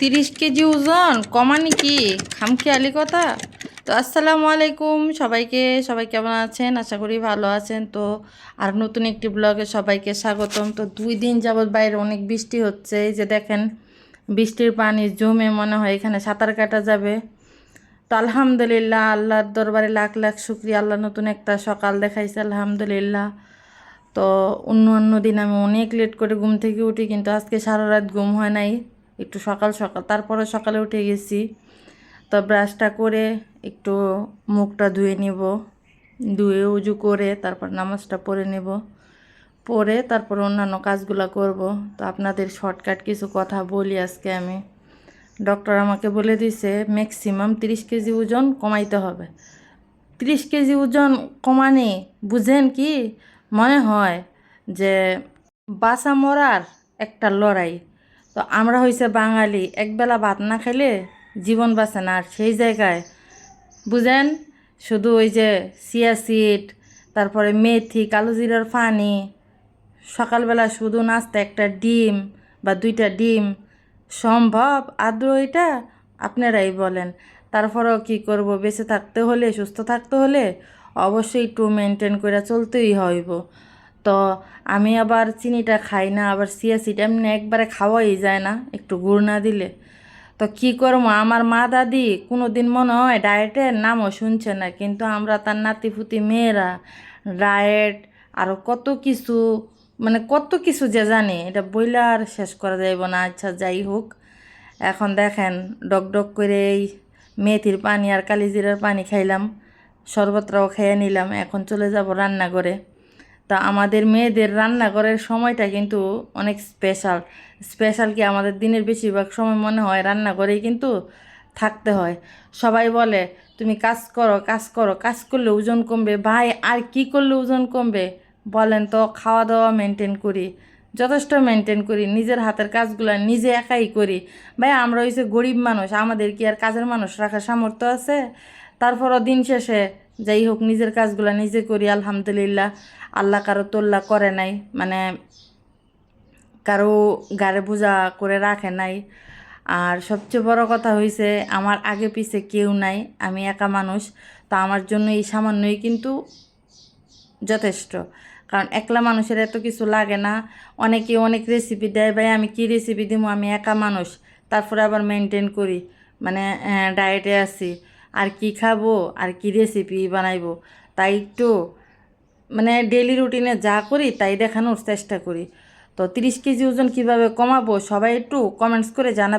তিরিশ কেজি ওজন, কমানি কি? খামখেয়ালি কথা? তো আসসালামু আলাইকুম সবাইকে, সবাই কেমন আছেন? আশা করি ভালো আছেন। তো আর নতুন একটি ব্লগে সবাইকে স্বাগতম। তো দুই দিন যাবৎ বাইরে অনেক বৃষ্টি হচ্ছে। এই যে দেখেন, বৃষ্টির পানি জমে মনে হয় এখানে সাঁতার কাটা যাবে। তো আলহামদুলিল্লাহ, আল্লাহর দরবারে লাখ লাখ শুক্রিয়া। আল্লাহ নতুন একটা সকাল দেখাইছে, আলহামদুলিল্লাহ। তো অন্য অন্য দিন আমি অনেক লেট করে ঘুম থেকে উঠি, কিন্তু আজকে সারা রাত ঘুম হয় নাই। একটু সকাল সকাল, তারপরে সকালে উঠে গেছি। তো ব্রাশটা করে একটু মুখটা ধুয়ে নিব, ধুয়ে উজু করে তারপর নামাজটা পড়ে নেব। পরে তারপর অন্যান্য কাজগুলো করব। তো আপনাদের শর্টকাট কিছু কথা বলি আজকে আমি। ডক্টর আমাকে বলে দিছে ম্যাক্সিমাম তিরিশ কেজি ওজন কমাইতে হবে। তিরিশ কেজি ওজন কমানি, বুঝেন কি? মনে হয় যে বাসা মরার একটা লড়াই। তো আমরা হইছে বাঙালি, একবেলা ভাত না খেলে জীবন বাঁচে না আর সেই জায়গায়। বুঝেন? শুধু ওই যে সিয়া সিট তারপরে মেথি, কালো জিরার পানি, সকালবেলা শুধু নাস্তা, একটা ডিম বা দুইটা ডিম, সম্ভব? আদৌ এটা আপনারাই বলেন। তারপরেও কি করব? বেঁচে থাকতে হলে, সুস্থ থাকতে হলে অবশ্যই একটু মেনটেন করে চলতেই হইব। তো আমি আবার চিনিটা খাই না, আবার সিয়াসিড এমনি একবারে খাওয়াই যায় না, একটু গুড় না দিলে। তো কি করব? আমার মা দাদি কোনো দিন মনে হয় ডায়েটের নামও শুনছে না, কিন্তু আমরা তার নাতিপুতি মেয়েরা ডায়েট আরও কত কিছু মানে কত কিছু যে জানি, এটা বইলে আর শেষ করা যাইব না। আচ্ছা যাই হোক, এখন দেখেন, ডক ডক করে এই মেথির পানি আর কালিজিরার পানি খাইলাম শরবতটাও খেয়ে নিলাম, এখন চলে যাব রান্না রান্নাঘরে। তা আমাদের মেয়েদের রান্নাঘরের সময়টা কিন্তু অনেক স্পেশাল স্পেশাল কি আমাদের দিনের বেশিরভাগ সময় মনে হয় রান্নাঘরেই কিন্তু থাকতে হয়। সবাই বলে, তুমি কাজ করো কাজ করো, কাজ করলে ওজন কমবে। ভাই, আর কি করলে ওজন কমবে? বলেন তো খাওয়া দাওয়া মেনটেন করি। যথেষ্ট মেনটেন করি। নিজের হাতের কাজগুলো নিজে একাই করি। ভাই, আমরা হয়েছে গরিব মানুষ। আমাদের কি আর কাজের মানুষ রাখার সামর্থ্য আছে? তারপরও দিন শেষে যাই হোক নিজের কাজগুলো নিজে করি, আলহামদুলিল্লাহ। আল্লাহ কারও তোল্লা করে নাই মানে কারও গাড়ে বোঝা করে রাখে নাই। আর সবচেয়ে বড় কথা হয়েছে আমার আগে পিছে কেউ নাই, আমি একা মানুষ। তা আমার জন্য এই সামান্যই কিন্তু যথেষ্ট। কারণ একলা মানুষের এত কিছু লাগে না। অনেকে অনেক রেসিপি দেয়, ভাই, আমি কি রেসিপি দিব আমি একা মানুষ। তারপরে আবার মেনটেন করি। মানে ডায়েটে আছি। আর কি খাব, আর কি রেসিপি বানাইবো, তাই একটু মানে ডেলি রুটিনে যা করি তাই দেখানোর চেষ্টা করি। তো তিরিশ কেজি ওজন কীভাবে কমাবো সবাই একটু কমেন্টস করে জানাবে।